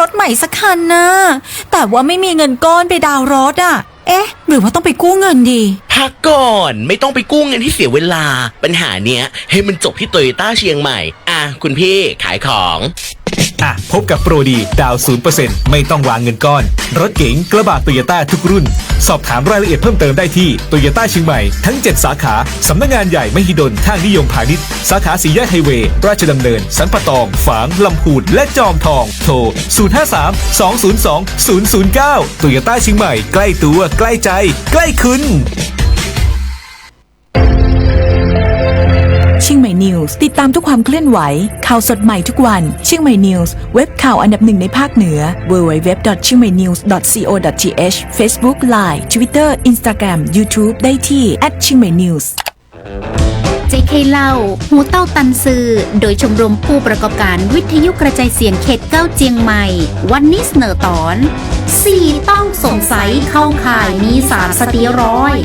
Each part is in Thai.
รถใหม่สักคันนะ แต่ว่าไม่มีเงินก้อนไปดาวรถอะ เอ๊ะ หรือว่าต้องไปกู้เงินดี พักก่อนไม่ต้องไปกู้เงินที่เสียเวลา ปัญหาเนี้ยให้มันจบที่โตโยต้าเชียงใหม่ อะคุณพี่ขายของ อะ พบกับโปรดี ดาว 0%ไม่ต้องวางเงินก้อน รถเก๋งกระบะโตโยต้าทุกรุ่น สอบถามรายละเอียดเพิ่มเติมได้ที่โตโยต้าเชียงใหม่ ทั้ง 7 สาขา สำนักงานใหญ่ มหิดลท่านิยมพาณิชย์ สาขาสีแยกไฮเวย์ ราชดำเนิน สันปะตอง ฝาง ลำพูน และจอมทอง โทร 053 202 009โตโยต้าเชียงใหม่ ใกล้ตัว ใกล้ใจ ใกล้คุณ เชียงใหม่นิวส์ติดตามทุกความเคลื่อนไหว ข่าวสดใหม่ทุกวัน เชียงใหม่นิวส์เว็บข่าวอันดับหนึ่งในภาคเหนือ www.chiangmainews.co.th Facebook Line Twitter Instagram YouTube ได้ที่เชียงใหม่นิวส์ JK เล่าหูเต้าตันซือ โดยชมรมผู้ประกอบการวิทยุกระจายเสียงเขตเก้าเจียงใหม่ วันนี้เสนอตอน 4 ต้องสงสัยเข้าข่ายมีสารสเตียรอยด์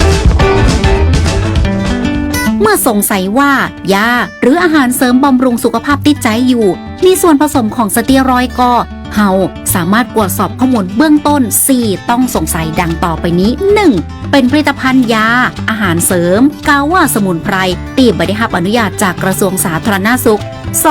มื่อสงสัยว่ายาหรืออาหารเสริมบำรุงสุขภาพติดใจอยู่ มีส่วนผสมของสเตียรอยด์ก็เฮาสามารถตรวจสอบข้อมูลเบื้องต้น 4 ต้องสงสัยดังต่อไปนี้ 1. เป็นผลิตภัณฑ์ยา อาหารเสริม กาว่าสมุนไพรตีบได้รับอนุญาตจากกระทรวงสาธารณสุข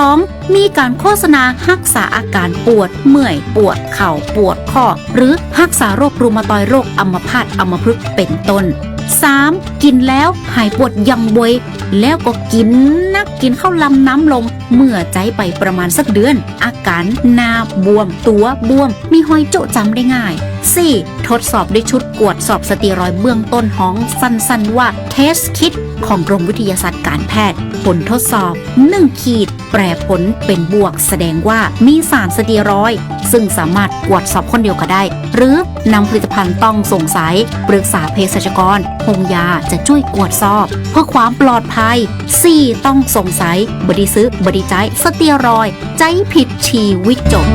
2. มีการโฆษณารักษาอาการปวด เมื่อย ปวด เข่าปวดข้อ หรือรักษาโรครูมาตอยโรคอัมพาตอัมพฤกษ์เป็นต้น 3. กินแล้วหายปวดยังบวย แล้วก็กินนักกินข้าวลำน้ำลง เมื่อใจไปประมาณสักเดือน อาการหน้าบวม ตัวบวม มีหอยโจะจำได้ง่าย 4. ทดสอบด้วยชุดกวดสอบสเตียรอยเบื้องต้นห้องสั้นๆว่า Test Kit ของกรมวิทยาศาสตร์การแพทย์ ผลทดสอบ 1 ขีด แปรผลเป็นบวก แสดงว่ามีสารสเตียรอยด์ซึ่งสามารถกวดสอบคนเดียวก็ได้ หรือนำผลิตภัณฑ์ต้องสงสัย ปรึกษาเภสัชกรหงยาจะช่วยกวดสอบ เพื่อความปลอดภัย 4. ต้องสงสัยบริซื้อบริใจสเตียรอยด์ใจผิดชีวิตจบ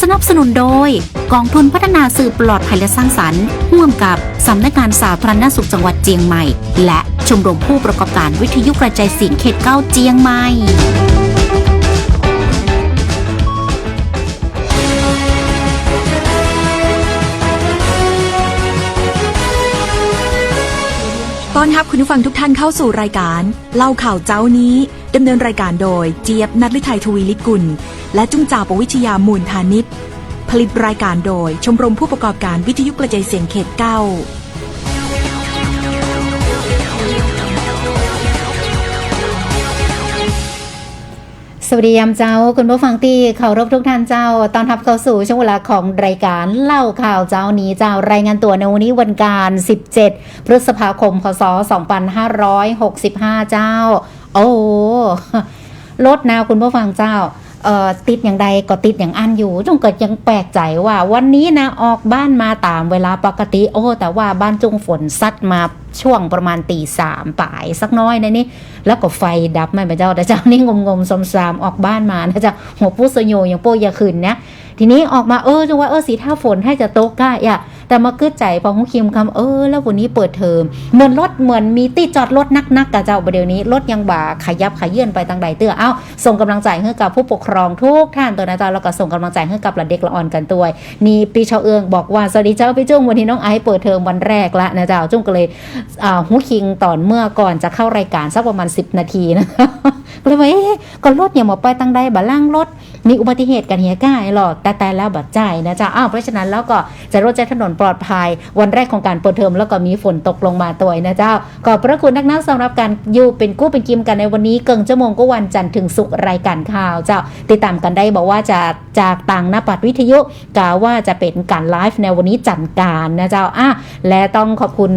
สนับสนุนโดย กองทุนพัฒนาสื่อปลอดภัยและสร้างสรรค์ร่วมกับสำนักงานสาธารณสุขจังหวัดเจียงใหม่ และชมรมผู้ประกอบการวิทยุกระจายเสียงเขตเก้าเจียงใหม่ ต้อนรับคุณผู้ฟังทุกท่านเข้าสู่รายการ เล่าข่าวเจ้านี้ดำเนินรายการโดยเจี๊ยบนัทลิไทยทวีลิกุล และจุ้งจ่าปวิชยามูลธานิพผลิตรายการโดยชมรมผู้ประกอบการวิทยุกระจายเสียงเขตเก้า สวัสดียามเจ้าคุณผู้ฟังที่เคารพทุกท่านเจ้า ตอนทับเข้าสู่ช่วงเวลาของรายการเล่าข่าวเจ้านี้เจ้ารายงานตัวในวันนี้วันการ 17 พฤษภาคม พศ 2565 เจ้า โอ้ลดนะคุณผู้ฟังเจ้า ติดอย่างใดก็ติดอย่างอันอยู่จงเกิดยังแปลกใจว่า วันนี้นะออกบ้านมาตามเวลาปกติ โอ้ แต่ว่าบ้านจุงฝนซัดมาช่วงประมาณตีสามป่ายสักน้อยในนี่แล้วก็ไฟดับไม่ไปเจ้าแต่เจ้านี่งมงมๆซามๆออกบ้านมานะเจ้าหัวผู้สโยอย่างโป้ยาขืนนะทีนี้ออกมาเออจังว่าเออสีท่าฝนให้จะโตกก้าอะ แต่มาคืดใจพอหุคิมคำเออ แล้ววันนี้เปิดเทอมเหมือนรถเหมือนมีตีจอดรถนักๆกับเจ้าประเดี๋ยวนี้รถยังบ่าขยับขยื่นไปทางใดเตื้อเอ้าส่งกำลังใจให้กับผู้ปกครองทุกท่านตัวนะเจ้าแล้วก็ส่งกำลังใจให้กับหลานเด็กละอ่อนกันตัวนี่ปีชาวเอืองบอกว่าสวัสดีเจ้าพี่จุ้งวันนี้น้องไอซ์เปิดเทอมวันแรกละนะเจ้าจุ้งก็เลยอ่าหูคิงตอนเมื่อก่อนจะเข้ารายการสักประมาณ 10 นาทีนะก็เลยว่าเอ๊ะก็รถอย่ามาไปตั้งใดบ่ล่างรถมีอุบัติเหตุกันเฮียก้ายหรอกแต่แต่แล้วบัดใจนะจ๊ะอ้าวเพราะฉะนั้นแล้วก็จะรถใช้ถนนปลอดภัย วันแรกของการเปิดเทอมแล้วก็มีฝนตกลงมาตัวนะเจ้าขอบพระคุณนักนักสำหรับการอยู่เป็นกู้เป็นกิมกันในวันนี้เกิงชั่วโมงก็วันจันทร์ถึงศุกร์รายการข่าวเจ้า ติดตามกันได้บอกว่าจะจากต่างหน้าปัดวิทยุกล่าวว่าจะเป็นการไลฟ์ในวันนี้จันทร์การนะเจ้าอะและต้องขอบคุณ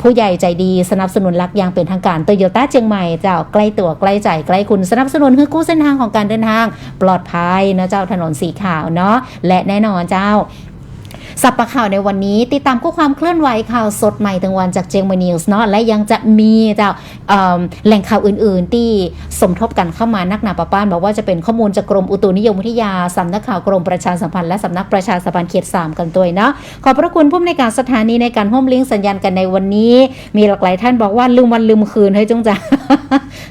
ผู้ใหญ่ใจดีสนับสนุนหลักอย่างเป็นทางการโตโยต้าเชียงใหม่เจ้าใกล้ตัวใกล้ใจใกล้คุณสนับสนุนคือกู้เส้นทางของการเดินทาง ปลอดภัยนะเจ้าถนนสีขาวเนาะและแน่นอนเจ้า สับปะข่าวในวันนี้ ติดตามข้อความเคลื่อนไหวข่าวสดใหม่ทั้งวันจากเจียงม่นิวส์เนาะและยังจะมีเจ้าเอิ่มแหล่งข่าวอื่น ๆ ที่สมทบกันเข้ามานักหนาปะป้านบอกว่าจะเป็นข้อมูลจากกรมอุตุนิยมวิทยาสำนักข่าวกรมประชาสัมพันธ์และสำนักประชาสัมพันธ์เขต 3 กันตัวเนาะขอบพระคุณผู้อำนวยการสถานีในการห้มลิงก์สัญญาณกันในวันนี้ มีหลากหลายท่านบอกว่าลืมวันลืมคืนเฮ้ยจงจ้า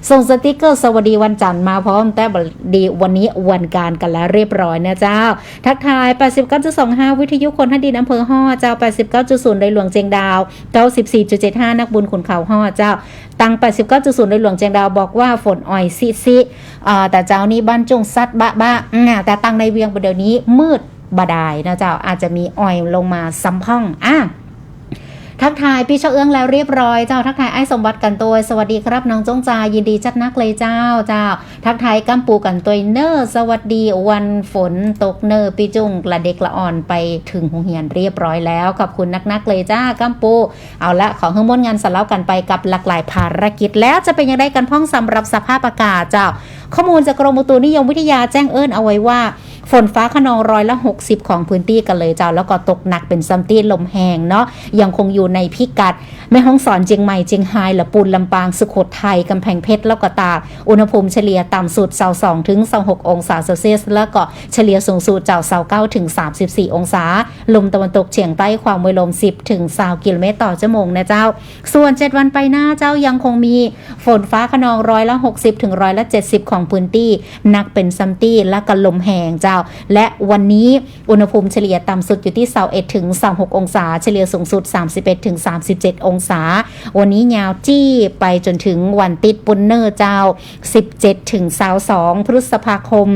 ส่งสติกเกอร์สวัสดีวันจันทร์มาพร้อมแต่บดีวันนี้วันการกันแล้วเรียบร้อยนะเจ้า ทักทาย 89.25 วิทยุคนทันดินอำเภอฮอดเจ้า 89.0ในหลวงเจียงดาว 94.75 นักบุญขุนเขาฮอเจ้า ตัง 89.0ในหลวงเจียงดาวบอกว่าฝนอ่อยซิซิแต่เจ้านี้บ้านจงซัดบะบะแต่ตังในเวียงประเดี๋ยวนี้มืดบดายนะเจ้าอาจจะมีอ่อยลงมาซ้ำพ่องอะ ทักทายพี่เชเอื้องแล้วเรียบร้อยเจ้าทักทายไอ้สมบัติกันตัวสวัสดีครับน้องจงจายินดีจัดนักเลยเจ้าเจ้า ทักทายกัมปูกันตัวเนอร์สวัสดีวันฝนตกเนอร์ปีจุงกระเด็กละอ่อนไปถึงหงเหียนเรียบร้อยแล้วขอบคุณนักนักๆเลยจ้ากัมปูเอาละขอเฮื่อมนงานสล่ากันไปกับหลากหลายภารกิจแล้วจะเป็นยังไงกันพ้องสำหรับสภาพอากาศเจ้า ข้อมูลจากกรมอุตุนิยมวิทยาแจ้งเอิญเอาไว้ว่า ฝนฟ้าขนองร้อยละ 60 ของพื้นที่กันเลยเจ้า แล้วก็ตกหนักเป็นซัมตี้ลมแหงเนาะยังคงอยู่ในพิกัด แม่ห้องสอนเจียงใหม่เจียงไฮ้ละปูนลำปางสุโขทัยกำแพงเพชรแล้วก็ตากอุณหภูมิเฉลี่ยต่ำสุด22ถึง26องศาเซลเซียส แล้วก็เฉลี่ยสูงสุดเจ้า29ถึง34 องศา ลมตะวันตกเฉียงใต้ความไวลม 10ถึง20กิโลเมตรต่อชั่วโมงนะเจ้า ส่วน 7 วันไปหน้าเจ้ายังคงมีฝนฟ้าขนองร้อยละ60ถึงร้อยละ70 ของพื้นที่นักเป็นซัมตี้และก็ลมแหงเจ้า และวันนี้อุณหภูมิเฉลี่ยต่ำสุดอยู่ที่21ถึง26องศา เฉลี่ยสูงสุด 31ถึง37 องศา วันนี้ยาวจี้ไปจนถึงวันติดปุนเนอร์เจ้า 17ถึง22พฤษภาคม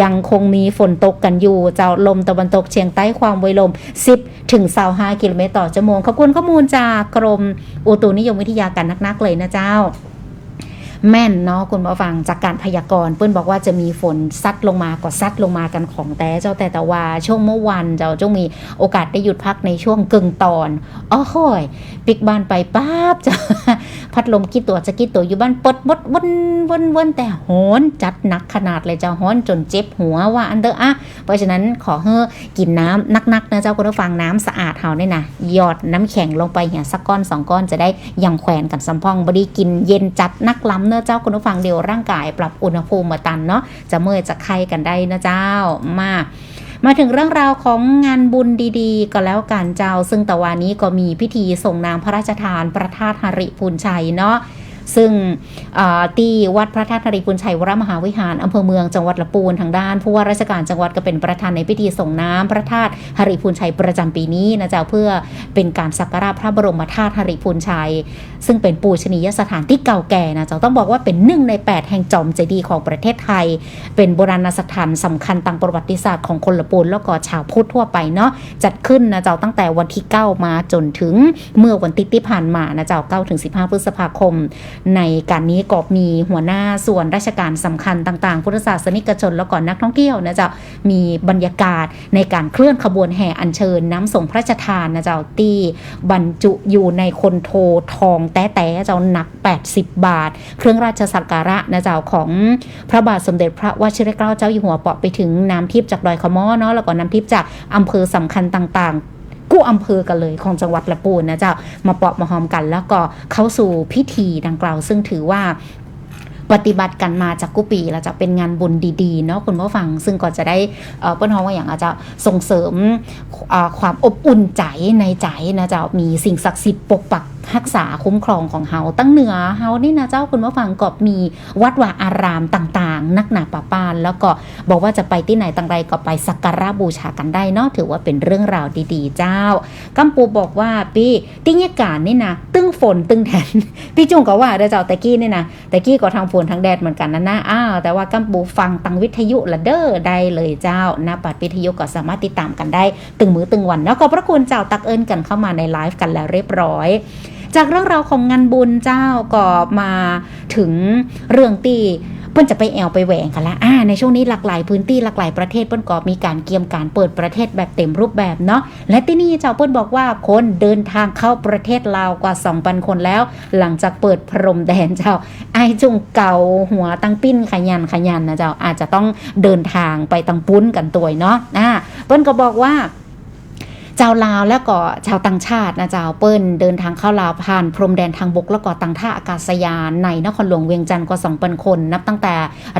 ยังคงมีฝนตกกันอยู่เจ้าลมตะวันตกเฉียงใต้ความไวลม 10ถึง25กิโลเมตรต่อชั่วโมงขอบคุณข้อมูลจากกรมอุตุนิยมวิทยากันนักๆเลยนะเจ้า แม่นเนาะคุณผู้ฟังจากการพยากรณ์เปิ้นบอกว่าจะมีฝนซัดลงมาก็ซัดลงมากันของแต่เจ้าแต่แต่ว่าช่วงเมื่อวันเจ้าจงมีโอกาสได้หยุดพักในช่วงกึ่งตอนอ้อโอยปิกบ้านไปป๊าบจ้าพัดลมกี่ตัวจะกี่ตัวอยู่บ้านปดบดวนวนวนแต่โหอนจัดหนักขนาดเลยเจ้าโหอนจนเจ็บหัวว่าอันเดอร์อะเพราะฉะนั้นขอเฮ้อกินน้ำนักๆนะเจ้าคุณผู้ฟังน้ำสะอาดเฮาเนี่ยนะหยอดน้ำแข็งลงไปเหี่ยสักก้อนสองก้อนจะได้ยังแขวนกันสัมพองบดีกินเย็นจัดนักล้ำเนอะเจ้าคุณผู้ฟังเดี๋ยวร่างกายปรับอุณหภูมิมาตันเนาะจะเมื่อยจะไข้กันได้นะเจ้ามามาถึงเรื่องราวของงานบุญดีๆ ก็แล้วกันเจ้า ซึ่งตะวันนี้ก็มีพิธีส่งนางพระราชทานพระธาตุหริพูนชัยเนาะ ซึ่งที่วัดพระธาตุหริพูนชัยวรมหาวิหารอำเภอเมืองจังหวัดละปูนทางด้านผู้ว่าราชการจังหวัดก็เป็นประธานในพิธีส่งน้ำพระธาตุหริพูนชัยประจำปีนี้นะเจ้าเพื่อเป็นการสักการะพระบรมธาตุหริพูนชัย ซึ่งเป็นปูชนียสถานที่เก่าแก่นะเจ้าต้องบอกว่าเป็นหนึ่งใน 8 แห่งจอมเจดีย์ของประเทศไทย เป็นโบราณสถานสำคัญทางประวัติศาสตร์ของคนละปูนแล้วก็ชาวพุทธทั่วไปเนาะจัดขึ้นนะเจ้าตั้งแต่วันที่ 9 มาจนถึงเมื่อวันที่ที่ผ่านมานะเจ้า9ถึง15 พฤษภาคมในการนี้ก็มีหัวหน้าส่วนราชการสำคัญต่างๆ พุทธศาสนิกชนแล้วก็นักท่องเที่ยวนะเจ้ามีบรรยากาศในการเคลื่อนขบวนแห่อัญเชิญน้ำส่งพระราชทานนะเจ้าตีบรรจุอยู่ในคนโททองแต้แต่เจ้าหนัก 80 บาท เครื่องราชสักการะนะเจ้าของพระบาทสมเด็จพระวชิรเกล้าเจ้าอยู่หัวเปาะไปถึงน้ำทิพย์จากดอยขมอเนาะแล้วก็น้ำทิพย์จากอำเภอสำคัญต่างๆ กู้อำเภอกันเลยของจังหวัดละปูนนะเจ้ามาเปาะมาหอมกัน แล้วก็เข้าสู่พิธีดังกล่าว ซึ่งถือว่าปฏิบัติกันมาจากกุปีแล้วจะเป็นงานบุญดีๆเนาะคุณผู้ฟัง ซึ่งก็จะได้เปิ้นฮองว่าอย่างอาจจะส่งเสริมความอบอุ่นใจในใจนะจะมีสิ่งศักดิ์สิทธิ์ปกปัก รักษาคุ้มครองของเฮาตั้งเหนือเฮานี่นะเจ้าคุณผู้ฟังก็มีวัดวาอารามต่างๆ นักหนาป่าปาน แล้วก็บอกว่าจะไปที่ไหนต่างใดก็ไปสักการะบูชากันได้เนาะถือว่าเป็นเรื่องราวดีๆ เจ้า กัมปูบอกว่าปีติ้งยการนี่นะตึ้งฝนตึ้งแดดพี่จุงก็ว่าเด้อเจ้าตะกี้นี่นะตะกี้ก็ทางฝนทางแดดเหมือนกันนะนะอ้าวแต่ว่ากัมปูฟังตังวิทยุละเด้อได้เลยเจ้าหน้าปัดวิทยุก็สามารถติดตามกันได้ ตึงมือตึงวันแล้วขอบพระคุณเจ้าตักเอิญกันเข้ามาในไลฟ์กันแล้วเรียบร้อย จากเรื่องราวของงานบุญเจ้าก็มาถึงเรื่องตีเปิ้นจะไปแอวไปแหวงกันละอ่าในช่วงนี้หลากหลายพื้นที่หลากหลายประเทศเปิ้นก็มีการเกียมการเปิดประเทศแบบเต็มรูปแบบเนาะและที่นี่เจ้าเปิ้นบอกว่าคนเดินทางเข้าประเทศลาวกว่า2,000คนแล้ว หลังจากเปิดพรมแดนเจ้า ไอจุงเก่าหัวตังปิ้นขยันขยันนะเจ้าอาจจะต้องเดินทางไปตังปุ้นกันตัวเนาะอ่าเปิ้นก็บอกว่า เจ้าลาวแล้วก็ชาวต่างชาตินะเจ้าเปิ้นเดินทางเข้าลาวผ่านพรมแดนทางบกแล้วก็ตังท่าอากาศยานในนครหลวงเวียงจันทร์กว่า2,000คน นับตั้งแต่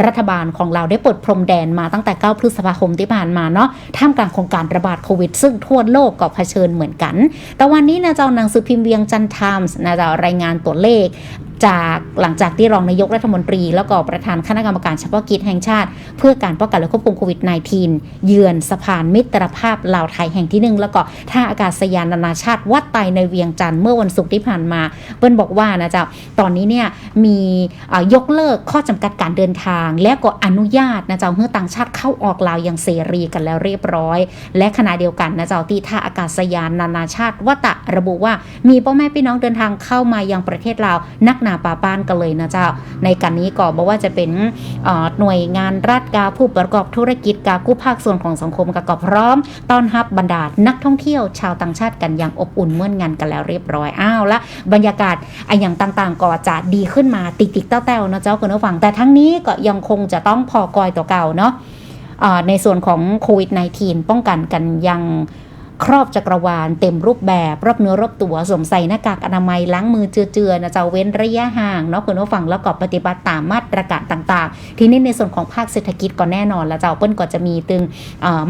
รัฐบาลของเราได้เปิดพรมแดนมาตั้งแต่ 9 พฤษภาคมที่ผ่านมาเนาะท่ามกลางโครงการระบาดโควิด ซึ่งทั่วโลกก็เผชิญเหมือนกัน แต่วันนี้นะเจ้าหนังสือพิมพ์เวียงจันทร์ไทมส์นะเจ้ารายงานตัวเลข จากหลังจากที่รองนายกรัฐมนตรี แล้วก็ประธานคณะกรรมการเฉพาะกิจแห่งชาติ เพื่อการป้องกันและควบคุมโควิด -19 เยือนสะพานมิตรภาพลาวไทยแห่งที่หนึ่งแล้วก็ท่าอากาศยานนานาชาติวัดไตในเวียงจันทร์เมื่อวันศุกร์ที่ผ่านมา เปิ้ลบอกว่านะจ๊ะตอนนี้เนี่ยมียกเลิกข้อจำกัดการเดินทาง และก็อนุญาตนะจ๊ะเมื่อต่างชาติเข้าออกลาวอย่างเสรีกันแล้วเรียบร้อย และขณะเดียวกันนะจ๊ะที่ท่าอากาศยานนานาชาติวัดตะระบุว่า มีพ่อแม่พี่น้องเดินทางเข้ามายังประเทศลาวนักนาป่าปานกันเลยนะเจ้า ในการนี้ก็บอกว่าจะเป็นหน่วยงานรัฐกาผู้ประกอบธุรกิจกากู้ภาคส่วนของสังคมกก็พร้อม ต้อนรับบรรดานักท่องเที่ยวชาวต่างชาติกันอย่างอบอุ่นเมื่อนงานกันแล้วเรียบร้อยอ้าวละบรรยากาศไออย่างต่างๆ ก็จะดีขึ้นมาติดติดๆเต้าๆนะเจ้าคุณผู้ฟังแต่ทั้งนี้ก็ยังคงจะต้องพอกอยต่อเก่าเนาะในส่วนของโควิด -19 ป้องกันกันยัง ครอบจักรวาลเต็มรูปแบบรอบเนื้อรอบตัวสวมใส่หน้ากากอนามัยล้างมือเจือๆนะจะเว้นระยะห่างเนาะคุณผู้ฟังแล้วก็ปฏิบัติตามมาตรการต่าง ๆ ทีนี้ในส่วนของภาคเศรษฐกิจก็แน่นอนแล้วเจ้าเปิ้ลก็จะมีตึง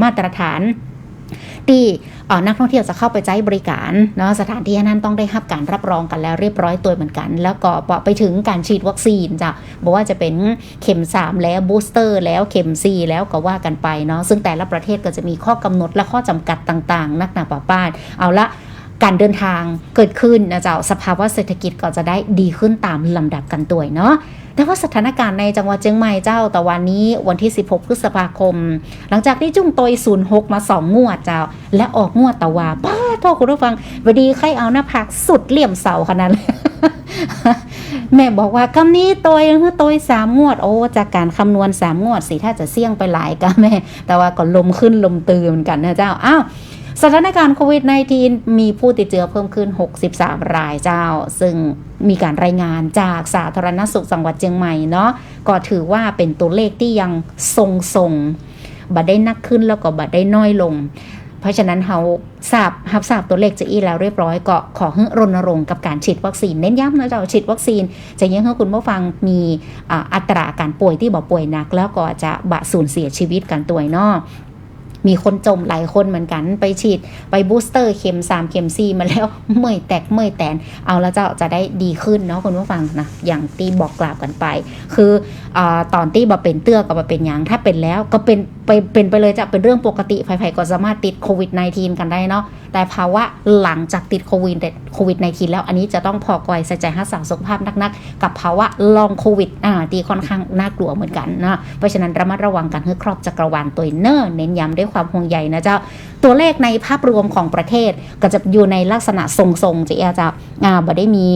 มาตรฐาน ที่นักท่องเที่ยวจะเข้าไปใช้บริการเนาะสถานที่นั้นต้องได้รับการรับรองกันแล้วเรียบร้อยตัวเหมือนกัน แล้วก็ไปถึงการฉีดวัคซีนจ้ะบอกว่าจะเป็นเข็ม 3 แล้วบูสเตอร์ แล้วเข็ม 4 แล้วก็ว่ากันไปเนาะซึ่งแต่ละประเทศก็จะมีข้อกำหนดและข้อจำกัดต่างๆ นักหนาป่าป้านเอาละการเดินทางเกิดขึ้นนะเจ้าสภาวะเศรษฐกิจก็จะได้ดีขึ้นตามลำดับกันตัวเนาะ แต่ว่าสถานการณ์ในจังหวัดเชียงใหม่เจ้าแต่วันนี้วันที่ 16 พฤษภาคม หลังจากที่จุ้งตย06 มา 2 งวดเจ้า และออกงวดตะวาป้าโทษคุณผู้ฟังบดีใครเอาหน้าผากสุดเหลี่ยมเสาขนาดเลยแม่บอกว่ากำนี้โตยคือโตยสามงวด โอ้จากการคำนวณสามงวดสิถ้าจะเสี่ยงไปหลายก็แม่ แต่ว่าก็ลมขึ้นลมตือเหมือนกันนะเจ้าอ้าว สถานการณ์โควิด -19 มีผู้ติดเชื้อเพิ่มขึ้น 63 รายเจ้า ซึ่งมีการรายงานจากสาธารณสุขจังหวัดเชียงใหม่เนาะก็ถือว่าเป็นตัวเลขที่ยังทรงทรงๆบัดได้นักขึ้นแล้วก็บัดได้น้อยลงเพราะฉะนั้นเราทราบรับทราบตัวเลขจะอีแล้วเรียบร้อยก็ขอให้รณรงค์กับการฉีดวัคซีนเน้นย้ำนะเจ้าฉีดวัคซีน จะยังให้คุณผู้ฟังมีอัตราการป่วยที่บอกป่วยหนัก แล้วก็จะบะสูญเสียชีวิตกันตัวเนาะ มีคนจมหลายคนเหมือนกัน ไปฉีดไปบูสเตอร์เข็ม 3 เข็ม 4 มาแล้วเมื่อยแตกเมื่อยแตน เอาแล้วจ้าจะได้ดีขึ้นเนาะคุณผู้ฟังนะอย่างที่บอกกล่าวกันไป คืออาตอนที่บาเป็นเตื้อกับเป็นยังถ้าเป็นแล้วก็เป็นไปเป็นไปเลยจะเป็นเรื่องปกติใครๆก็สามารถติดโควิด -19 กันได้เนาะแต่ภาวะหลังจากติดโควิดโควิด -19 แล้วอันนี้จะต้องพอกอยใส่ใจรักษาสุขภาพนักๆ กับภาวะลองโควิดอ่าที่ค่อนข้างน่ากลัวเหมือนกันนะเพราะฉะนั้นระมัดระวังกันให้ครอบจักรวาลตัวเนอร์เน้นย้ำด้วยความห่วงใยนะเจ้า ตัวเลขในภาพรวมของประเทศก็จะอยู่ในลักษณะทรงๆจะอาจจะบ่ได้มี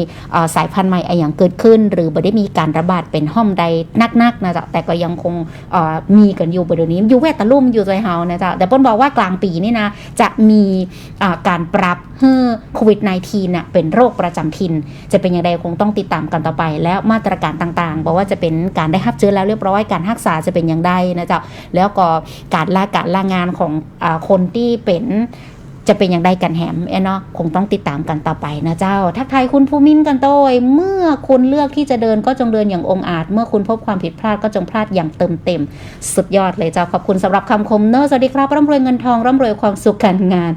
สายพันธุ์ใหม่อะไรอย่างเกิดขึ้น หรือบ่ได้มีการระบาดเป็นห้อมใดนักๆนะจ๊ะแต่ก็ยังคงมีกันอยู่บริเวณนี้อยู่แวดตะลุ่มอยู่ใจเฮานะจ๊ะแต่ป้นบอกว่ากลางปีนี่นะจะมีการปรับให้โควิด -19 น่ะเป็นโรคประจำถิ่นจะเป็นอย่างไรคงต้องติดตามกันต่อไป แล้วมาตรการต่างๆบอกว่าจะเป็นการได้รับเชื้อแล้วเรียบร้อยการรักษาจะเป็นอย่างไรนะจ๊ะแล้วก็การลาการลางานของอคนที่เป็นจะเป็นอย่างไรกันแหมเอ้เนาะคงต้องติดตามกันต่อไปนะเจ้า ทักทายคุณภูมินกันโต้ยเมื่อคุณเลือกที่จะเดินก็จงเดินอย่างองอาจ เมื่อคุณพบความผิดพลาดก็จงพลาดอย่างเติมเต็ม สุดยอดเลยเจ้า ขอบคุณสำหรับคำคมเนอะสวัสดีครับร่ำรวยเงินทองร่ำรวยความสุขการงาน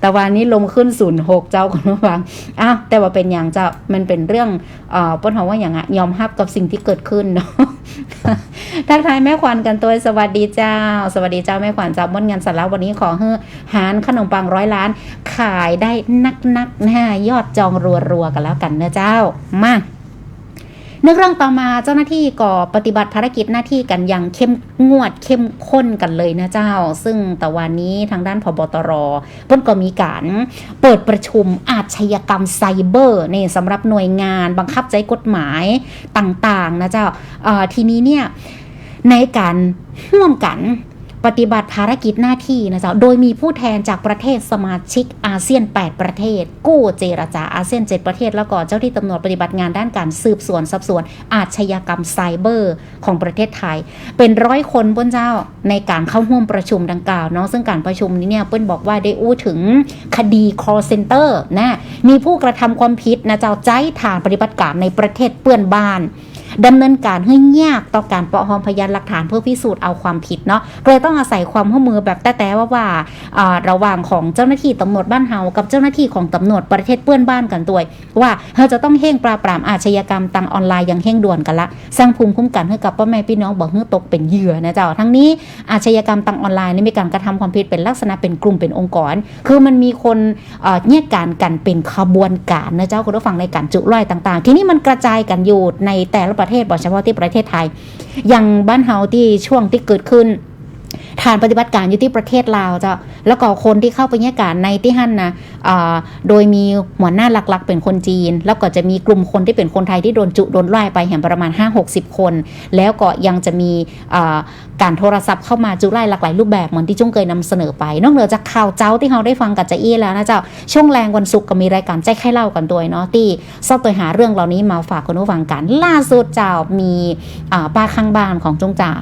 แต่วันนี้ลงขึ้นศูนย์หกเจ้าคุณผู้ฟังอ้าวแต่ว่าเป็นอย่างเจ้ามันเป็นเรื่องเอ่อป้นหอว่าอย่างอะยอมรับกับสิ่งที่เกิดขึ้นเนาะ ทักทายแม่ขวัญกันตัวสวัสดีเจ้า สวัสดีเจ้าแม่ขวัญเจ้าม่วนงานสาระวันนี้ขอให้หารขนมปังร้อยล้าน ขายได้นักๆนะยอดจองรัวๆกันแล้วกันเนอะเจ้ามานึกเรื่องต่อมาเจ้าหน้าที่ก็ปฏิบัติภารกิจหน้าที่กันอย่างเข้มงวดเข้มข้นกันเลยนะเจ้า ซึ่งแต่วันนี้ทางด้านพบตรเพิ่นก็มีการเปิดประชุมอาชญากรรมไซเบอร์นี่สำหรับหน่วยงานบังคับใช้กฎหมายต่างๆนะเจ้าทีนี้เนี่ย ในการร่วมกันปฏิบัติภารกิจหน้าที่นะจ๊ะ โดยมีผู้แทนจากประเทศสมาชิกอาเซียน 8 ประเทศ กู้เจรจาอาเซียน 7 ประเทศ แล้วก็เจ้าที่ตำรวจปฏิบัติงานด้านการสืบสวนสอบสวน อาชญากรรมไซเบอร์ของประเทศไทย เป็นร้อยคนบนเจ้าในการเข้าร่วมประชุมดังกล่าวเนาะซึ่งการประชุมนี้เนี่ยเปิ้ลบอกว่าได้อู้ถึงคดี call center นะมีผู้กระทำความผิดนะเจ้าใจฐานปฏิบัติการในประเทศเปื้อนบ้าน ดำเนินการให้ยากต่อการเปาะหอมพยานหลักฐานเพื่อพิสูจน์เอาความผิดเนาะก็เลยต้องอาศัยความร่วมมือแบบแต่ๆว่ว่าอ่าระหว่างของเจ้าหน้าที่ตำรวจบ้านเฮากับเจ้าหน้าที่ของตำรวจประเทศเพื่อนบ้านกันด้วยว่าเราจะต้องเห่งปราบปรามอาชญากรรมทางออนไลน์อย่างเห่งด่วนกันละ สร้างภูมิคุ้มกันให้กับพ่อแม่พี่น้องบอกเฮ้ตกเป็นเหยื่อนะเจ้าทั้งนี้อาชญากรรมทางออนไลน์นี่มีการกระทำความผิดเป็นลักษณะเป็นกลุ่มเป็นองค์กร คือมันมีคนเอ่ยกการกันเป็นขบวนการนะเจ้าคุณผู้ฟังในการจุล่อยต่าง ๆ ทีนี้มันกระจายกันอยู่ในแต่ละประเทศบอกเฉพาะที่ประเทศไทย อย่างบ้านเฮาที่ช่วงที่เกิดขึ้นฐานปฏิบัติการอยู่ที่ประเทศลาวเจ้าแล้วก็คนที่เข้าไปแยกการในที่หั่นนะโดยมีหัวหน้าหลักๆ เป็นคนจีน แล้วก็จะมีกลุ่มคนที่เป็นคนไทยที่โดนจุโดนไล่ไปแห่งประมาณ 5-60 คน แล้วก็ยังจะมี การโทรศัพท์เข้ามาจุไล่หลากหลายรูปแบบเหมือนที่จุ้งเคยนำเสนอไป นอกเหนือจากข่าวเจ้าที่เราได้ฟังกับเจะอี้แล้วนะเจ้าช่วงแรงวันศุกร์ก็มีรายการแจ้งให้เล่ากันด้วยเนาะที่ซอบตัวหาเรื่องเหล่านี้มาฝากคุณผู้ฟังกันล่าสุดเจ้ามีป้าข้างบ้านของจงจ่า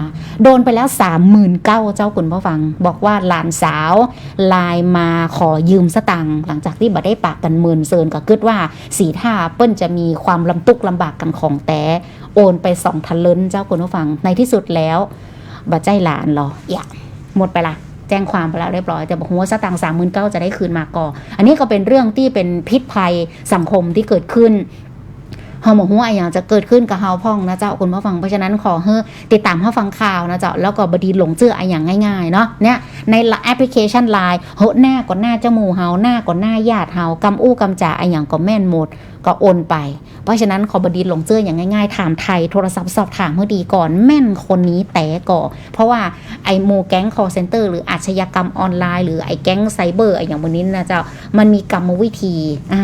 โดนไปแล้ว3 9 0 0 0เจ้าคุณผู้ฟัง บอกว่าหลานสาวไลน์มาขอยืมสตังค์หลังจากที่บัได้ปากกันหมื่นเซินก็คิดว่าสีท่าเปิ้นจะมีความลำตุกลำบากกันของแต่โอนไปสองทันเลินเจ้าคุณผู้ฟังในที่สุดแล้ว บัใจหลานหรออย่าหมดไปละแจ้งความไปแล้วเรียบร้อยแต่บอกว่าสตังค์สามหมื่นเก้าจะได้คืนมาก่ออันนี้ก็เป็นเรื่องที่เป็นพิษภัยสังคมที่เกิดขึ้นเฮาหมกหัวอย่างจะเกิดขึ้นกับเฮาพ่องนะเจ้าคุณผู้ฟังเพราะฉะนั้นขอให้ติดตามเฮาฟังข่าวนะเจ้าแล้วก็บดีหลงเจืออะอย่างง่ายๆเนาะเนี่ยในแอปพลิเคชันไลน์เฮาหน้าก่อนหน้าเจ้าหมู่เฮาหน้าก่อนหน้าญาติเฮากำอู้กำจ่าไอะอย่างก็แม่นหมด ก็โอนไป เพราะฉะนั้นขอบดีหลงเจืออย่างง่ายๆ ถามไทยโทรศัพท์สอบถามเมื่อดีก่อนแม่นคนนี้แต่ก่อ เพราะว่าไอ้โมแก๊งคอเซ็นเตอร์หรืออาชญากรรมออนไลน์ หรือไอ้แก๊งไซเบอร์ไอ้อย่างวันนี้นะเจ้ามันมีกรรมวิธีอ่า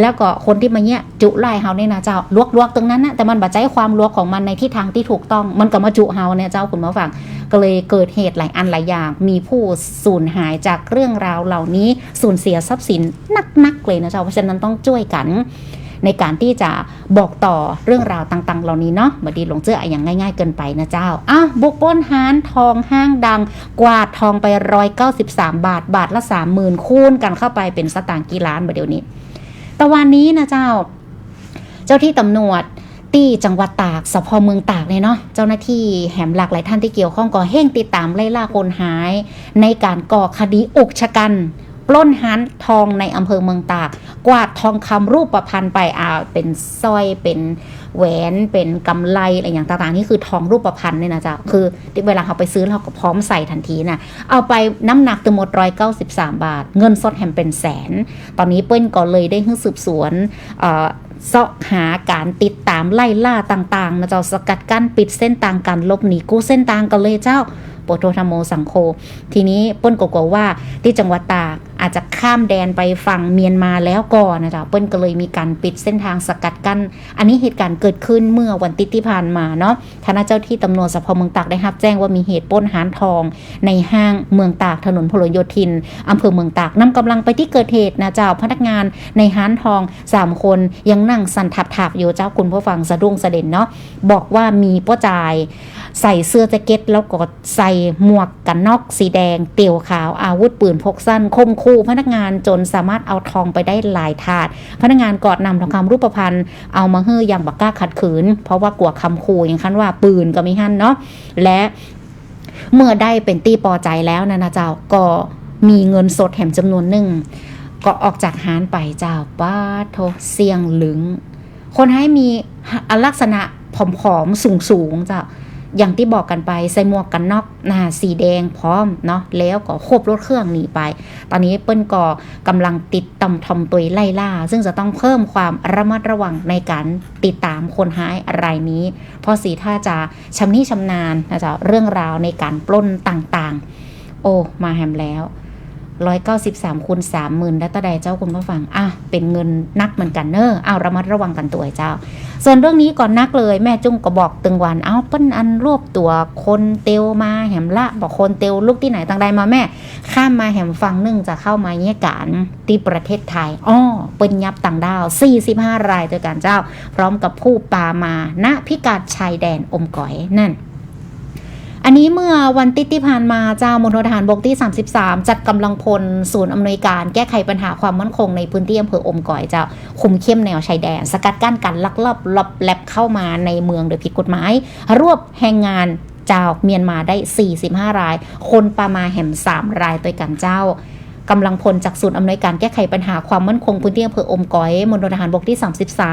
แล้วก็คนที่มาเนี่ยจุไล่เฮาเนี่ยนะเจ้าลวกลวกๆตรงนั้นนะแต่มันบัดใจความลวกของมันในทิศทางที่ถูกต้อง มันก็มาจุเฮาเนี่ยเจ้าคุณผู้ฟังก็เลยเกิดเหตุหลายอันหลายอย่าง มีผู้สูญหายจากเรื่องราวเหล่านี้สูญเสียทรัพย์สินนักๆเลยนะเจ้าเพราะฉะนั้นต้องช่วยกันในการที่จะบอกต่อเรื่องราวต่างๆ เหล่านี้เนาะบดีหลงเจือออย่างง่าย ๆ เกินไปนะเจ้า อ้าวบุกป้นห้านทองห้างดัง กวาดทองไปร้อยเก้าสิบสามบาท บาทละสามหมื่นคูณกันเข้าไปเป็นสตางค์กี่ล้านบดเดี๋ยวนี้ แต่วันนี้นะเจ้า เจ้าที่ตำรวจที่จังหวัดตากสพเมืองตากเนี่ยเนาะเจ้าหน้าที่แหมหลากหลายท่านที่เกี่ยวข้องก็เฮ่งติดตามไล่ล่าคนหาย ในการก่อคดีอุกชะกัน ปล้นหันทองในอำเภอเมืองตาก กวาดทองคำรูปประพันธ์ไปอ่าเป็นสร้อยเป็นแหวนเป็นกำไรอะไรอย่างต่างๆนี่คือทองรูปประพันธ์เนี่ยนะจ๊ะคือเวลาเราไปซื้อเราก็พร้อมใส่ทันทีนะเอาไปน้ำหนักทั้งหมดร้อยเก้าสิบสามบาท เงินสดแฮมเป็นแสน ตอนนี้เปิ้ลก็เลยได้ให้สืบสวนเอ่อเสาะหาการติดตามไล่ล่าต่างๆนะเจ้าสกัดกั้นปิดเส้นทางการหลบหนีกู้เส้นทางกันเลยเจ้าโปโทธรรมโมสังโฆทีนี้ปิ้ลก็กลัวว่าที่จังหวัดตาก อาจจะข้ามแดนไปฝั่งเมียนมาแล้วก่อนนะจ๊ะเปิ้ลก็เลยมีการปิดเส้นทางสกัดกั้น อันนี้เหตุการณ์เกิดขึ้นเมื่อวันติดที่ผ่านมาเนาะคณะเจ้าที่ตำรวจสพเมืองตากได้รับแจ้งว่ามีเหตุปล้นหานทอง ในห้างเมืองตากถนนพหลโยธินอำเภอเมืองตากนำกำลังไปที่เกิดเหตุนะเจ้าพนักงานในห้านทอง 3 คนยังนั่งสันทับถาบอยู่เจ้าคุณผู้ฟังสะดุ้งสะเด็นเนาะบอกว่ามีป้จ่าย ใส่เสื้อแจ็คเก็ตแล้วก็ใส่หมวกกันน็อกสีแดง เตียวขาวอาวุธปืนพกสั้นคมคูพนักงานจนสามารถเอาทองไปได้หลายถาด พนักงานกอดนำทองคำรูปพรรณเอามาเฮืออย่างบักกล้าขัดขืน เพราะว่ากลัวคำขู่อย่างคันว่าปืนก็ไม่หั่นเนาะและเมื่อได้เป็นตีปอใจแล้วนะนะเจ้าก็มีเงินสดแถมจำนวนหนึ่งก็ออกจากหานไปเจ้าป้าโทเสียงหลึง คนให้มีลักษณะผอมๆสูงๆเจ้า อย่างที่บอกกันไปใส่หมวกกันน็อกหน้าสีแดงพร้อมเนาะแล้วก็ควบรถเครื่องหนีไป ตอนนี้เปิ้ลก็กำลังติดตำทำตัวไล่ล่า ซึ่งจะต้องเพิ่มความระมัดระวังในการติดตามคนหายรายนี้ เพราะสีท่าจะชำนิชำนาญนะจ๊ะเรื่องราวในการปล้นต่างๆ โอ้มาแฮมแล้ว 193คูณ30,000แล้วตาใดเจ้าคุณผู้ฟังอะเป็นเงินนักเหมือนกันเนอะเอาระมัดระวังกันตัวเจ้า ส่วนเรื่องนี้ก่อนนักเลยแม่จุ้งก็บอกตึงวันเอาเปิ้นอันรวบตัวคนเตียวมาแหมละบอกคนเตียวลูกที่ไหนต่างใดมาแม่ ข้ามมาแหมฟังนึ่งจะเข้ามาเยี่ยการที่ประเทศไทยอ้อเปิ้นยับต่างดาว 45 รายด้วยกันเจ้า พร้อมกับผู้ปามาณพิกัดชายแดนอมก๋อยนั่น อันนี้เมื่อวันติดที่ผ่านมาเจ้ามณฑลทหารบกที่ 33 จัดกำลังพลศูนย์อำนวยการแก้ไขปัญหาความมั่นคงในพื้นที่อำเภออมก่อยเจ้าคุมเข้มแนวชายแดน สกัดกั้นการลักลอบลอบแลบเข้ามาในเมืองโดยผิดกฎหมาย รวบแรงงานเจ้าเมียนมาได้ 45 ราย คนปามาแห่ม 3 รายตัวกันเจ้า กำลังพลจากศูนย์อำนวยการแก้ไขปัญหาความมั่นคงพื้นที่อำเภออมก๋อยมณฑลทหารบกที่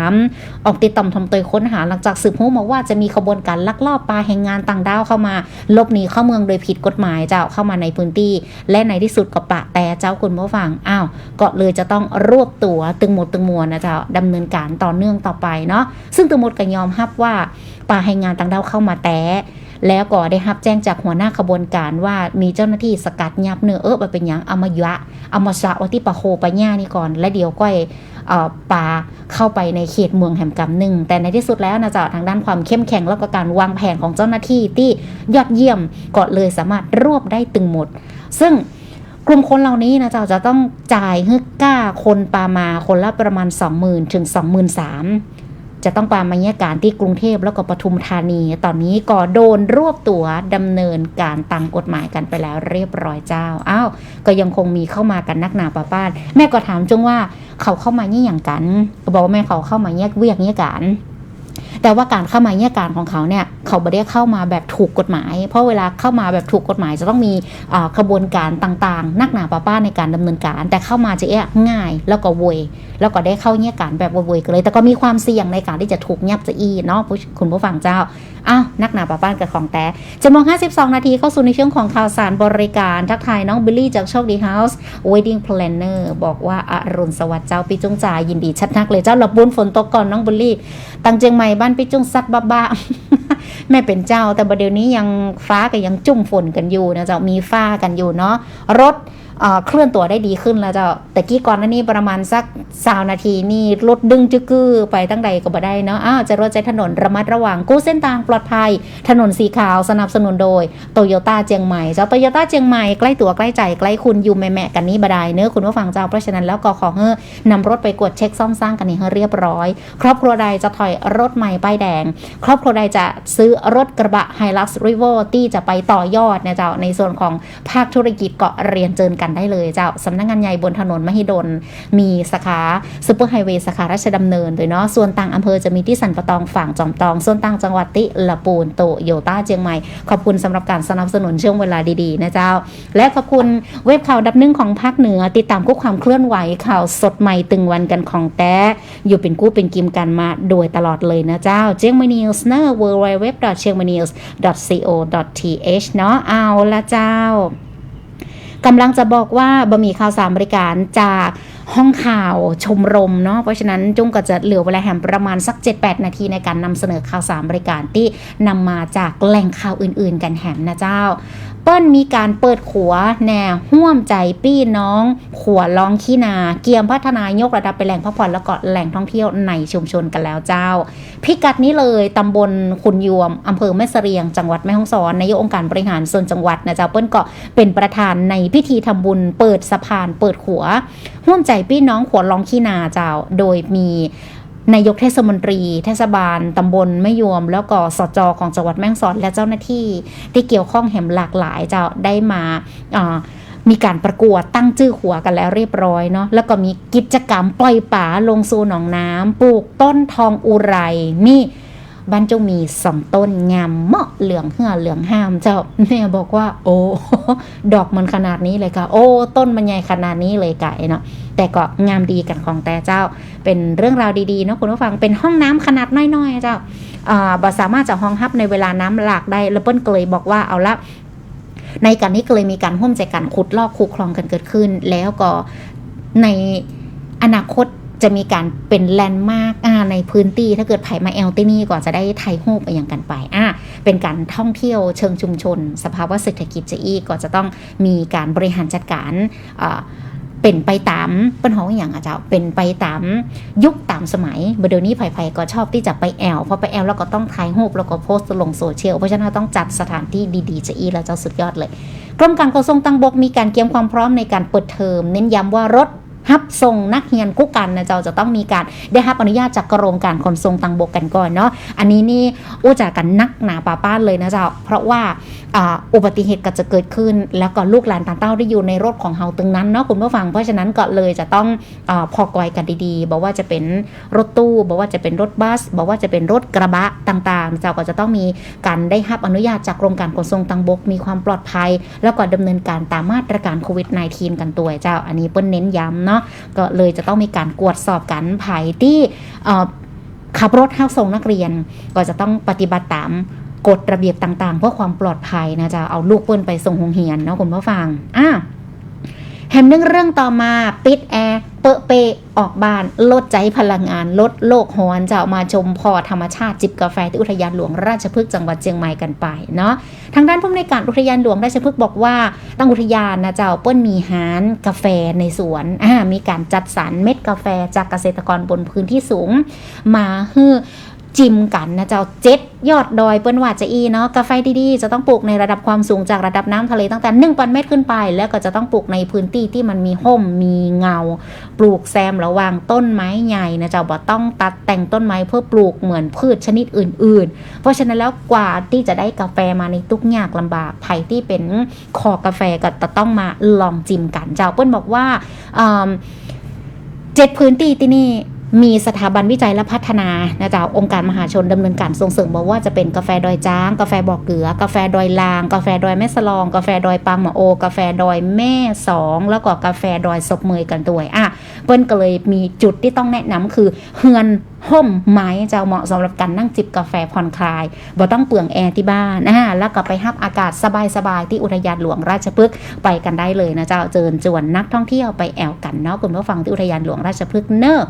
33 ออกติดตามทำตัวค้นหาหลังจากสืบรู้มาว่าจะมีขบวนการลักลอบปลาแรงงานต่างด้าวเข้ามาหลบหนีเข้าเมืองโดยผิดกฎหมายเจ้าเข้ามาในพื้นที่ และในที่สุดก็ปะแต่เจ้าคุณผู้ฟังอ้าวก็เลยจะต้องรวบตัวตึงหมดตึงมวลนะเจ้าดำเนินการต่อเนื่องต่อไปเนาะซึ่งตึงหมดก็ยอมรับว่าปลาแรงงานต่างด้าวเข้ามาแต่ แล้วก็ได้รับแจ้งจากหัวหน้าขบวนการว่ามีเจ้าหน้าที่สกัดยับเนื้อเออมาเป็นหยังเอามายะเอามาสะไว้ที่ปะโคปะย่านี่ก่อน และเดี๋ยวก็เอ่อปลาเข้าไปในเขตเมืองแห่มกำหนึ่ง แต่ในที่สุดแล้วนะจ้าทางด้านความเข้มแข็งแล้วก็การวางแผนของเจ้าหน้าที่ที่ยอดเยี่ยมก็เลยสามารถรวบได้ตึงหมด ซึ่งกลุ่มคนเหล่านี้นะเจ้าจะต้องจ่ายฮึกก้าคนปลามาคนละประมาณ 20,000 ถึง 23,000 จะต้องปามาเยี่ยการที่กรุงเทพแล้วก็ปทุมธานี ตอนนี้ก็โดนรวบตัวดำเนินการตามกฎหมายกันไปแล้วเรียบร้อยเจ้าอ้าวก็ยังคงมีเข้ามากันนักหนาป้าป้านแม่ก็ถามจงว่าเขาเข้ามานี่อย่างกันบอกว่าแม่เขาเข้ามาแยกเวียกเยี่ยกัน แต่ว่าการเข้ามาเยี่ยการของเขาเนี่ยเขาไม่ได้เข้ามาแบบถูกกฎหมาย เพราะเวลาเข้ามาแบบถูกกฎหมายจะต้องมีอ่าขบวนการต่างๆ นักหนาป้าป้าในการดำเนินการ แต่เข้ามาจะเอะง่ายแล้วก็เวยแล้วก็ได้เข้าเงี่ยการแบบเวยกันเลย แต่ก็มีความเสี่ยงในการที่จะถูกยับจะอีเนาะคุณผู้ฟังเจ้าอ้าวนักหนาป่าบ้านกับของแต่จะมองนาทีเข้าสู่ในช่วงของข่าวสารบริการทักทายน้องบิลลี่จากโชคดีเฮาส์ Wedding Planner บอกว่าอารุณสวัสดิ์เจ้าปีจุงจ่ายยินดีชัดนักเลยเจ้าหลับบุญฝนตกก่อนน้องบิลลี่ตังเจียงใหม่บ้านปีจุงซัดบ้าบ้าแม่เป็นเจ้า แต่ประเดี๋ยวนี้ยังฟ้าก็ยังจุ่มฝนกันอยู่นะเจ้ามีฟ้ากันอยู่เนาะรถ เคลื่อนตัวได้ดีขึ้นแล้วเจ้าแต่กี้ก่อนน้านี้ประมาณสักสาวนาทีนี่รถดึงจึกกือไปตั้งใดก็บ่ได้เนาะอ้าวจะรถใจถนนระมัดระวังกู้เส้นทางปลอดภัย ถนนสีขาวสนับสนุนโดยโตโยต้าเจียงใหม่เจ้าโตโยต้าเจียงใหม่ใกล้ตัวใกล้ใจใกล้คุณอยู่แม่แม่กันนี้บดายเนื้อคุณผู้ฟังเจ้าเพราะฉะนั้นแล้วก็ขอเฮ้อนำรถไปกดเช็คซ่อมสร้างกันนี้ให้เรียบร้อย ครอบครัวใดจะถอยรถใหม่ป้ายแดง ครอบครัวใดจะซื้อรถกระบะ Hilux r i v o ที่จะไปต่อยอดนะเจ้าในส่วนของภาคธุรกิจเก็เรียนเจริญกันได้เลยเจ้าสำนักงานใหญ่บนถนนมหิดล มีสาขาซูเปอร์ไฮเวย์สาขาราชดำเนินโดยเนาะส่วนต่างอำเภอจะมีที่สันปะตองฝั่งจอมตองส่วนต่างจังหวัดติละปูนโตโยต้าเจียงใหม่ขอบคุณสำหรับการสนับสนุนช่วงเวลาดีๆนะเจ้า และขอบคุณเว็บข่าวดับนึ่งของภาคเหนือ ติดตามคู่ความเคลื่อนไหวข่าวสดใหม่ตึงวันกันของแต้อยู่เป็นกู้เป็นกิมกันมาโดยตลอดเลยนะเจ้าเจียงใหม่นิวส์เนอร์ w w w เชียงใหม่ news co th เนาะเอาละเจ้า กำลังจะบอกว่าบะหมี่ข่าวสารบริการจากห้องข่าวชมรมเนาะเพราะฉะนั้นจุ้งก็จะเหลือเวลาแหมประมาณสัก 7-8 นาทีในการนำเสนอข่าวสารบริการที่นำมาจากแหล่งข่าวอื่น ๆ กันแหมนะเจ้า เปิ้ลมีการเปิดขัวแนวห่วมใจปี้น้องขัวร้องขี้นา เกียมพัฒนายกระดับเป็นแหล่งพักผ่อนแล้วก็แหล่งท่องเที่ยวในชุมชนกันแล้วเจ้า พิกัดนี้เลยตำบลคุณยวมอำเภอแม่เสรียง จังหวัดแม่ฮ่องสอนนายกองค์การบริหารส่วนจังหวัดนะเจ้าเปิ้ลก็เป็นประธานในพิธีทำบุญเปิดสะพานเปิดขัวห่วมใจพี่น้องขัวร้องขี้นาเจ้าโดยมี นายกเทศมนตรี เทศบาลตำบลไม่ยวม แล้วก็สจของจังหวัดแม่งสอดและเจ้าหน้าที่ ที่เกี่ยวข้องแห่มหลากหลายจะได้มาอ่ามีการประกวดตั้งชื่อหัวกันแล้วเรียบร้อยเนาะแล้วก็มีกิจกรรมปล่อยป่าลงสู่หนองน้ำปลูกต้นทองอุไรนี่ บ้านเจ้ามีสองต้นงามเหมาะเหลืองเหือเหลืองห้ามเจ้าแม่บอกว่า โอ้ดอกมันขนาดนี้เลยค่ะ โอ้ต้นมันใหญ่ขนาดนี้เลยไก่เนาะแต่ก็งามดีกันของแต่เจ้า เป็นเรื่องราวดีๆเนาะคุณผู้ฟังเป็นห้องน้ำขนาดน้อยๆเจ้าอ่าบ่สามารถจะห้องฮับในเวลาน้ำหลากได้แล้วเปิ้ลก็เลยบอกว่าเอาละในการนี้ก็เลยมีการร่วมใจกันขุดลอกคูคลองกันเกิดขึ้น แล้วก็ในอนาคต จะมีการเป็นแลนด์มาร์กในพื้นที่ถ้าเกิดไผ่มาแอลที่นี่ก็จะได้ไทยโฮปไปอย่างกันไปอ่าเป็นการท่องเที่ยวเชิงชุมชน สภาวะเศรษฐกิจจะอีกก็จะต้องมีการบริหารจัดการเป็นไปตามเป็นห้องอย่างอาจารย์เป็นไปตามยุคตามสมัยเดี๋ยวนี้ไผ่ๆก็ชอบที่จะไปแอลพอไปแอลแล้วก็ต้องถ่ายรูปแล้วก็โพสต์ลงโซเชียลเพราะฉะนั้นต้องจัดสถานที่ดีๆจะอีแล้วจ้าสุดยอดเลยกรมการขนส่งทางบกมีการเตรียมความพร้อมในการเปิดเทอมเน้นย้ำว่ารถ ฮับส่งนักเรียนคู่กันนะเจ้าจะต้องมีการได้รับอนุญาตจากกรมการขนส่งทางบกกันก่อนเนาะอันนี้นี่อู้จากกันนักหนาป่าป้านเลยนะเจ้าเพราะว่าอุบัติเหตุก็จะเกิดขึ้น แล้วก็ลูกหลานต่างเต้าได้อยู่ในรถของเฮาตึงนั้นเนาะคุณผู้ฟังเพราะฉะนั้นก็เลยจะต้องอพอกอยกันดีๆบอกว่าจะเป็นรถตู้บอกว่าจะเป็นรถบัสบอกว่าจะเป็นรถกระบะต่างๆ เจ้าก็จะต้องมีการได้รับอนุญาตจากกรมการขนส่งทางบกมีความปลอดภัย แล้วก็ดำเนินการตามมาตรการโควิด -19 กันตัวเจ้าอันนี้เปิ้ลเน้นย้ำเนาะก็เลยจะต้องมีการกวดสอบกันภายที่ขับรถห้าส่งนักเรียน ก็จะต้องปฏิบัติตามกฎระเบียบต่างๆ เพื่อความปลอดภัยนะจะเอาลูกเปิ้นไปส่งโรงเรียนเนาะคุณผู้ฟังอะแฮมเรื่องเรื่องต่อมาปิดแอร์ เปะเปะออกบ้านลดใจพลังงาน ลดโลกหอนจะเอมาชมพอธรรมชาติจิบกาแฟที่อุทยานหลวงราชพฤกษ์จังหวัดเชียงใหม่กันไปเนาะทางด้านผู้อำนวยการอุทยานหลวงราชพฤกษ์บอกว่าตั้งอุทยานนะเจ้าเปิ้นมีหารกาแฟในสวนมีการจัดสรรเม็ดกาแฟจากเกษตรกรบนพื้นที่สูง มาฮือ จิมกันนะเจ้าเจ็ดยอดดอยเปิ้นว่าจะอีเนาะกาแฟดีๆ จะต้องปลูกในระดับความสูงจากระดับน้ำทะเลตั้งแต่1,000เมตรขึ้นไป แล้วก็จะต้องปลูกในพื้นที่ที่มันมีห่มมีเงา ปลูกแซมระหว่างต้นไม้ใหญ่นะเจ้าบ่ต้องตัดแต่งต้นไม้เพื่อปลูกเหมือนพืชชนิดอื่น ๆ เพราะฉะนั้นแล้วกว่าที่จะได้กาแฟมาในทุกยากลำบากไผ่ที่เป็นคอกาแฟก็จะต้องมาลองจิมกันเจ้าเปิ้ลบอกว่าเจ็ดพื้นที่ที่นี่ มีสถาบันวิจัยและพัฒนานะจ๊ะองค์การมหาชนดำเนินการส่งเสริมบอกว่าจะเป็นกาแฟดอยจ้าง กาแฟบ่อกเกลือ กาแฟดอยลาง กาแฟดอยแม่สลอง กาแฟดอยปางหมะโอ กาแฟดอยแม่สองแล้วก็กาแฟดอยศพเมยกันด้วยอะเปิ้ลก็เลยมีจุดที่ต้องแนะนำคือเฮือนห่มไม้จะเหมาะสำหรับการนั่งจิบกาแฟผ่อนคลายบ่ต้องเปลืองแอร์ที่บ้านนะแล้วก็ไปฮับอากาศสบายๆที่อุทยานหลวงราชพฤกษ์ไปกันได้เลยนะเจ้าเจิญจวนนักท่องเที่ยวไปแอวกันเนาะคุณผู้ฟังที่อุทยานหลวงราชพฤกษ์เนอะ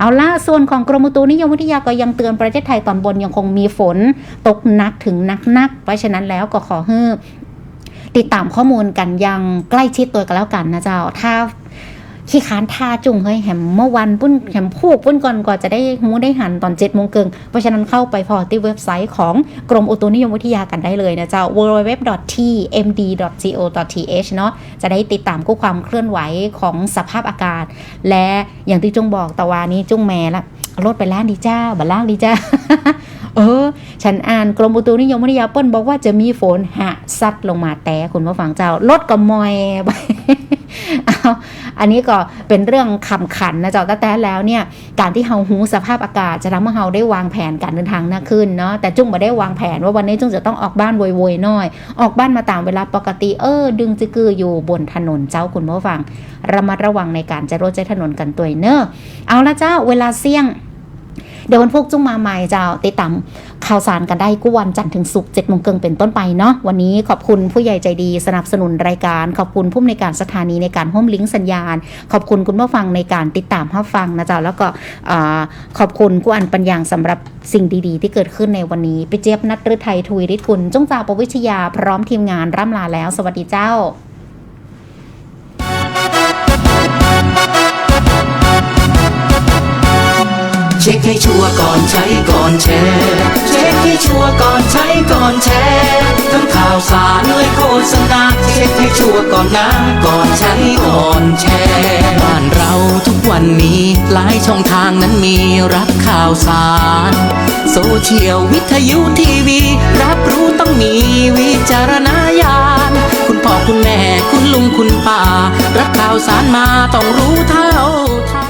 เอาล่ะส่วนของกรมอุตุนิยมวิทยาก็ยังเตือนประเทศไทยตอนบนยังคงมีฝนตกหนักถึงหนักนักๆเพราะฉะนั้นแล้วก็ขอให้ติดตามข้อมูลกันยังใกล้ชิดตัวกันแล้วกันนะเจ้า ถ้า ขี้ค้านทาจุงเฮ้ยแหมเมื่อวันปุ้นแหมพูกปุ้นก่อนก่อนจะได้หูได้หันตอน7จ็ดโมงเกิงเพราะฉะนั้นเข้าไปพอที่เว็บไซต์ของกรมอุตุนิยมวิทยากันได้เลยนะเจ้า www.tmd.go.th เนาะจะได้ติดตามข้อความเคลื่อนไหวของสภาพอากาศ และอย่างที่จุงบอกตะวานี้จุงแม่ละรถไปล้างดีจ้าบัล่างดีจ้า เออ ฉันอ่านกรมอุตุนิยมวิทยาเปิ้นบอกว่าจะมีฝนหะซัดลงมาแต่คุณผู้ฟังเจ้ารถก็มอยไปเอาอันนี้ก็เป็นเรื่องขำขันนะเจ้าแต่แต่แล้วเนี่ย การที่เฮาหูสภาพอากาศจะทำให้เฮาได้วางแผนการเดินทางน่าขึ้นเนาะแต่จุ้งมาได้วางแผนว่าวันนี้จุ้งจะต้องออกบ้านโวยๆน่อย ออกบ้านมาตามเวลาปกติเออ ดึงจิกืออยู่บนถนนเจ้าคุณผู้ฟังระมัดระวังในการใช้รถใช้ถนนกันตัวเนอะเอาละเจ้าเวลาเสี่ยง เดี๋ยววันพวกจุ้งมาใหม่จ้าติดตามข่าวสารกันได้กู้วันจันทร์ถึงศุกร์เจ็ดโมงเกิงเป็นต้นไปเนาะวันนี้ขอบคุณผู้ใหญ่ใจดีสนับสนุนรายการขอบคุณผู้ในวยการสถานีในการห้มลิงก์สัญญาณ ขอบคุณคุณผู้ฟังในการติดตามรับฟังนะจ้าแล้วก็ขอบคุณกู้อันปัญญางสำหรับสิ่งดีๆ ที่เกิดขึ้นในวันนี้ไปเจี๊ยบนัทฤทัยทวีฤทธิ์กุลจงจ่าปวิชยาพร้อมทีมงานร่ำลาแล้ว สวัสดีเจ้า เช็คให้ชัวร์ก่อนใช้ก่อนแชร์เช็คให้ชัวร์ก่อนใช้ก่อนแชร์ทั้งข่าวสารเลยโฆษณาเช็คให้ชัวร์ก่อนนะก่อนใช้ก่อนแชร์บ้านเราทุกวันนี้หลายช่องทางนั้นมีรับข่าวสาร โซเชียลวิทยุทีวี รับรู้ต้องมีวิจารณญาณคุณพ่อคุณแม่คุณลุงคุณป้ารับข่าวสารมาต้องรู้เท่าทัน